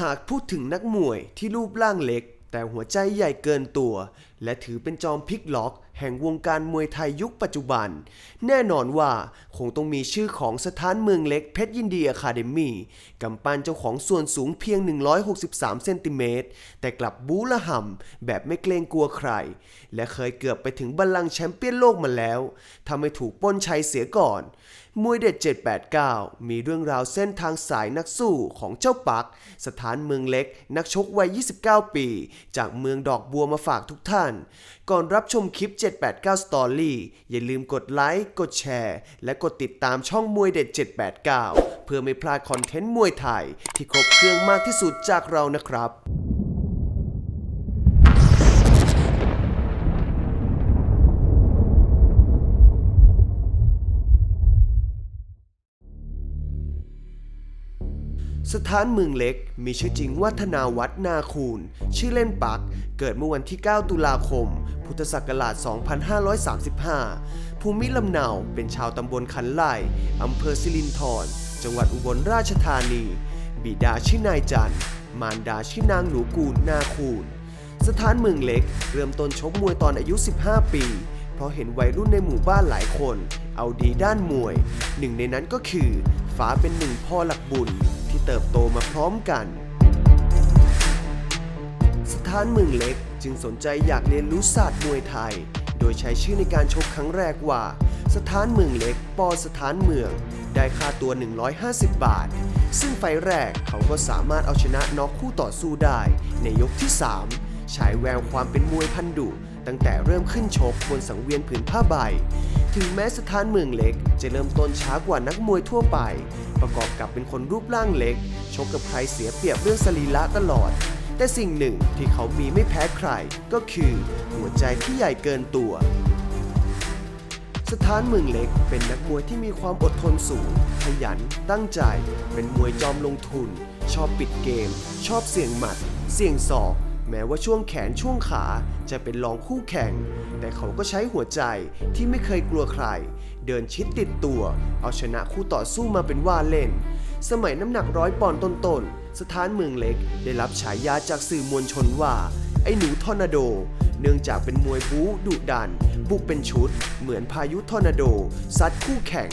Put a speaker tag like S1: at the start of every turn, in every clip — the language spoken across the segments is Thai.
S1: หากพูดถึงนักมวยที่รูปร่างเล็ก แต่หัวใจใหญ่เกินตัว และถือเป็นจอมพลิกล็อก แห่งวงการมวยไทยยุคปัจจุบัน แน่นอนว่าคงต้องมีชื่อของสถานเมืองเล็กเพชรยินดีอะคาเดมี่กำปั้นเจ้าของส่วนสูงเพียง 163 เซนติเมตร แต่กลับบูละห่ำแบบไม่เกรงกลัวใคร และเคยเกือบไปถึงบัลลังก์แชมเปี้ยนโลกมาแล้วทำให้ถูกป้นชัยเสียก่อน มวยเด็ด 789 มีเรื่องราวเส้นทางสายนักสู้ของเจ้าปัก สถานเมืองเล็ก นักชกวัย 29 ปี จากเมืองดอกบัวมาฝากทุกท่าน ก่อนรับชมคลิป 789 Story อย่าลืมกดไลค์ กดแชร์ และกดติดตามช่องมวยเด็ด 789 เพื่อไม่พลาดคอนเทนต์มวยไทย ที่ครบเครื่องมากที่สุดจากเรานะครับ สถานเมืองเล็กมีชื่อจริงว่าธนาวัฒนาคูณ ชื่อเล่นปัก เกิดเมื่อวันที่ 9 ตุลาคม พุทธศักราช 2535 ภูมิลำเนาเป็นชาวตำบลคันไล่อำเภอสิรินธรจังหวัดอุบลราชธานี บิดาชื่อนายจัน มารดาชื่อนางหนูกูลนาคูณ สถานเมืองเล็กเริ่มต้นชกมวยตอนอายุ 15 ปี เพราะเห็นวัยรุ่นในหมู่บ้านหลายคน เอาดีด้านมวย หนึ่งในนั้นก็คือ ฟ้าเป็นหนึ่งพ่อหลักบุญ ที่เติบโตมาพร้อมกัน สถานเมืองเล็กจึงสนใจอยากเรียนรู้ศาสตร์มวยไทย โดยใช้ชื่อในการชกครั้งแรกว่า สถานเมืองเล็ก ปอสถานเมือง ได้ค่าตัว 150 บาท ซึ่งไฟแรกเขาก็สามารถเอาชนะน็อกคู่ต่อสู้ได้ ในยกที่ 3 ฉายแววความเป็นมวยพันดุ ตั้งแต่เริ่มขึ้นชกบนสังเวียนผืนผ้าใบ ถึงแม้สถานเมืองเล็ก จะเริ่มต้นช้ากว่านักมวยทั่วไป ประกอบกับเป็นคนรูปร่างเล็ก ชกกับใครเสียเปรียบเรื่องสรีระตลอด แต่สิ่งหนึ่งที่เขามีไม่แพ้ใคร ก็คือหัวใจที่ใหญ่เกินตัวสถานเมืองเล็กเป็นนักมวยที่มีความอดทนสูง ขยัน ตั้งใจ เป็นมวยจอมลงทุน ชอบปิดเกม ชอบเสี่ยงหมัด เสี่ยงศอก แม้ว่าช่วงแขนช่วงขาจะเป็นรองคู่แข่ง แต่เขาก็ใช้หัวใจที่ไม่เคยกลัวใคร เดินชิดติดตัว เอาชนะคู่ต่อสู้มาเป็นว่าเล่น สมัยน้ำหนักร้อยปอนด์ต้นๆ สถานเมืองเล็ก ได้รับฉายาจากสื่อมวลชนว่า ไอ้หนูทอร์นาโด เนื่องจากเป็นมวยบู๊ดุดัน บุกเป็นชุด เหมือนพายุทอร์นาโดซัดคู่แข่ง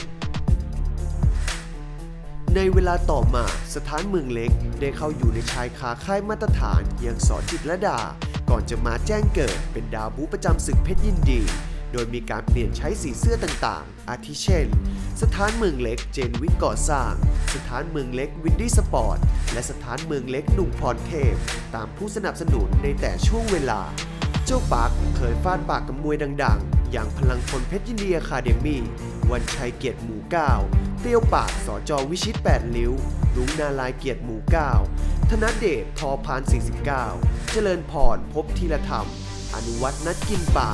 S1: ในเวลาต่อมาสถานเมืองเล็กได้เข้าอยู่ในชายคาค่ายมาตรฐานย่างสอนจิตรดา ก่อนจะมาแจ้งเกิดเป็นดาวบูประจำศึกเพชรยินดี โดยมีการเปลี่ยนใช้สีเสื้อต่างๆ อาทิเช่น สถานเมืองเล็กเจนวิทย์ก่อสร้าง สถานเมืองเล็กวินดี้สปอร์ต และสถานเมืองเล็กหนุ่มพรเทพ ตามผู้สนับสนุนในแต่ช่วงเวลา เจ้าปักเคยฟาดปากกับมวยดังๆ อย่างพลังพลเพชรยินดีอะคาเดมี่วันชัยเกียรติหมู่เก้าเตี้ยวปากสอจอวิชิต8ลิ้วลุงนาลายเกียรติหมู่เก้าธนเดชทอพาน49 เจริญพรพบทีละธรรม อนุวัฒน์นัดกินป่า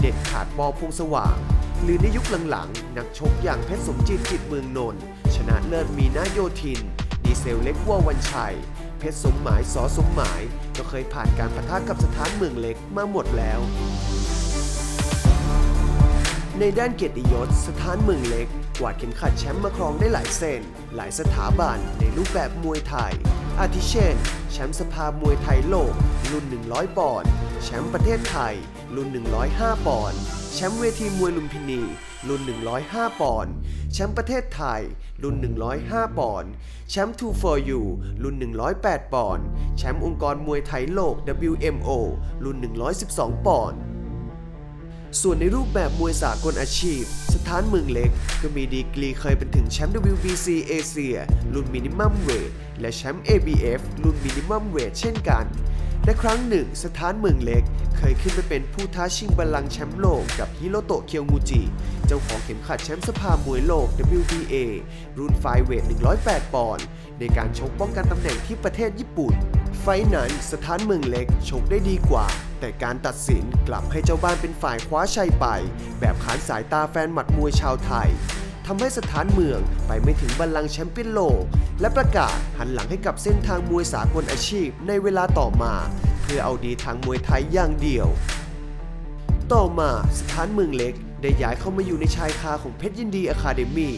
S1: เด็ดขาดปอพงสว่าง หรือในยุคหลังๆ นักชกอย่างเพชรสมจิตจิตเมืองนนท์ชนะเลิศมีนาโยธิน ดีเซลเล็กวัววันชัย เพชรสมหมายสอสมหมาย ก็เคยผ่านการประทะกับสถานเมืองเล็กมาหมดแล้ว ในด้านเกียรติยศสถานเมืองเล็ก กวาดเข็มขัดแชมป์มาครองได้หลายเส้น หลายสถาบันในรูปแบบมวยไทย อาทิเช่น แชมป์สภามวยไทยโลก รุ่น 100 ปอนด์แชมป์ประเทศไทย รุ่น 105 ปอนด์แชมป์เวทีมวยลุมพินี รุ่น 105 ปอนด์แชมป์ประเทศไทย รุ่น 105 ปอนด์แชมป์2 for you รุ่น 108 ปอนด์แชมป์องค์กรมวยไทยโลก WMO รุ่น 112 ปอนด์ ส่วนในรูปแบบมวยสากลอาชีพ สถานเมืองเล็ก ก็มีดีกรีเคยเป็นถึงแชมป์ WBC เอเชียรุ่นมินิมัมเวทและแชมป์ ABF รุ่นมินิมัมเวทเช่นกันและครั้งหนึ่งสถานเมืองเล็ก เคยขึ้นไปเป็นผู้ท้าชิงบัลลังก์แชมป์โลกกับฮิโรโตะเคียวงูจิ เจ้าของเข็มขัดแชมป์สภามวยโลก WBA รุ่นไฟเวท 108 ปอนด์ในการชกป้องกันตำแหน่งที่ประเทศญี่ปุ่น ไฟนั้นสถานเมืองเล็กชกได้ดีกว่า แต่การตัดสินกลับให้เจ้าบ้านเป็นฝ่ายคว้าชัยไป แบบขานสายตาแฟนหมัดมวยชาวไทยทำให้สถานเมืองไปไม่ถึงบัลลังก์แชมเปี้ยนโลก และประกาศหันหลังให้กับเส้นทางมวยสากลอาชีพในเวลาต่อมา เพื่อเอาดีทางมวยไทยอย่างเดียว ต่อมาสถานเมืองเล็ก ได้ย้ายเข้ามาอยู่ในชายคาของเพชรยินดีอะคาเดมี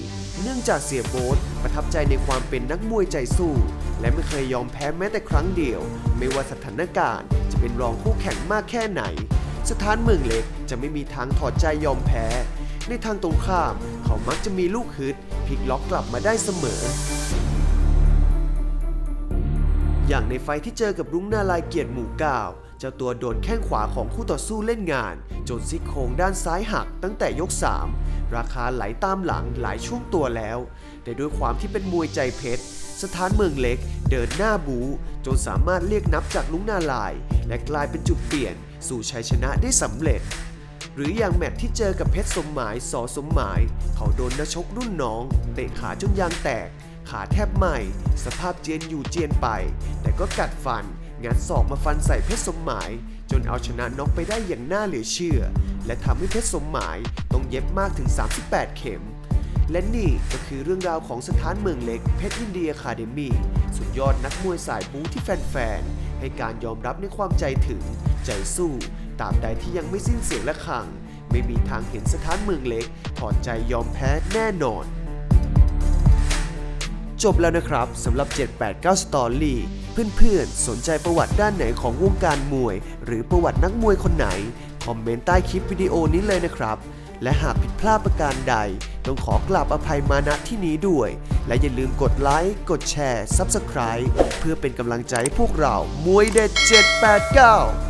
S1: เนื่องจากเสียโบ๊ทประทับใจในความเป็นนักมวยใจสู้ และไม่เคยยอมแพ้แม้แต่ครั้งเดียว ไม่ว่าสถานการณ์จะเป็นรองคู่แข่งมากแค่ไหน สถานเมืองเล็กจะไม่มีทางถอดใจยอมแพ้ ในทางตรงข้าม เขามักจะมีลูกฮึดพลิกล็อกกลับมาได้เสมอ อย่างในไฟท์ที่เจอกับรุ้งนาลายเกียรติหมู่เก้า เจ้าตัวโดนแข้งขวาของคู่ต่อสู้เล่นงาน จนซี่โครงด้านซ้ายหักตั้งแต่ยก 3 ราคาไหลตามหลังหลายช่วงตัวแล้ว แต่ด้วยความที่เป็นมวยใจเพชร สถานเมืองเล็ก เดินหน้าบู จนสามารถเรียกนับจากลุงนาลาย และกลายเป็นจุดเปลี่ยน สู่ชัยชนะได้สำเร็จ หรืออย่างแมตที่เจอกับเพชรสมหมายสอสมหมาย เขาโดนนักชกรุ่นน้องเตะขาจนยางแตกขาแทบไหมสภาพเจียนอยู่เจียนไป แต่ก็กัดฟัน งัดศอกมาฟันใส่เพชรสมหมาย จนเอาชนะน็อกไปได้อย่างน่าเหลือเชื่อ และทำให้เพชรสมหมายต้องเย็บมากถึง 38 เข็ม และนี่ก็คือเรื่องราวของสถานเมืองเล็กเพชรอินเดียคาเดมีสุดยอดนักมวยสายบู๊ที่แฟนๆ ให้การยอมรับในความใจถึง ใจสู้ตาบใดที่ยังไม่สิ้นเสียงและขัง ไม่มีทางเห็นสถานเมืองเล็กถอดใจยอมแพ้แน่นอนจบแล้วนะครับสำหรับ 789 Story เพื่อนๆ สนใจประวัติด้านไหนของวงการมวย หรือประวัตินักมวยคนไหน คอมเมนต์ใต้คลิปวิดีโอนี้เลยนะครับ และหากผิดพลาดประการใด ต้องขอกราบอภัยมาณที่นี้ด้วย และอย่าลืมกดไลค์ กดแชร์ Subscribe เพื่อเป็นกำลังใจให้พวกเรา มวยเด็ด 789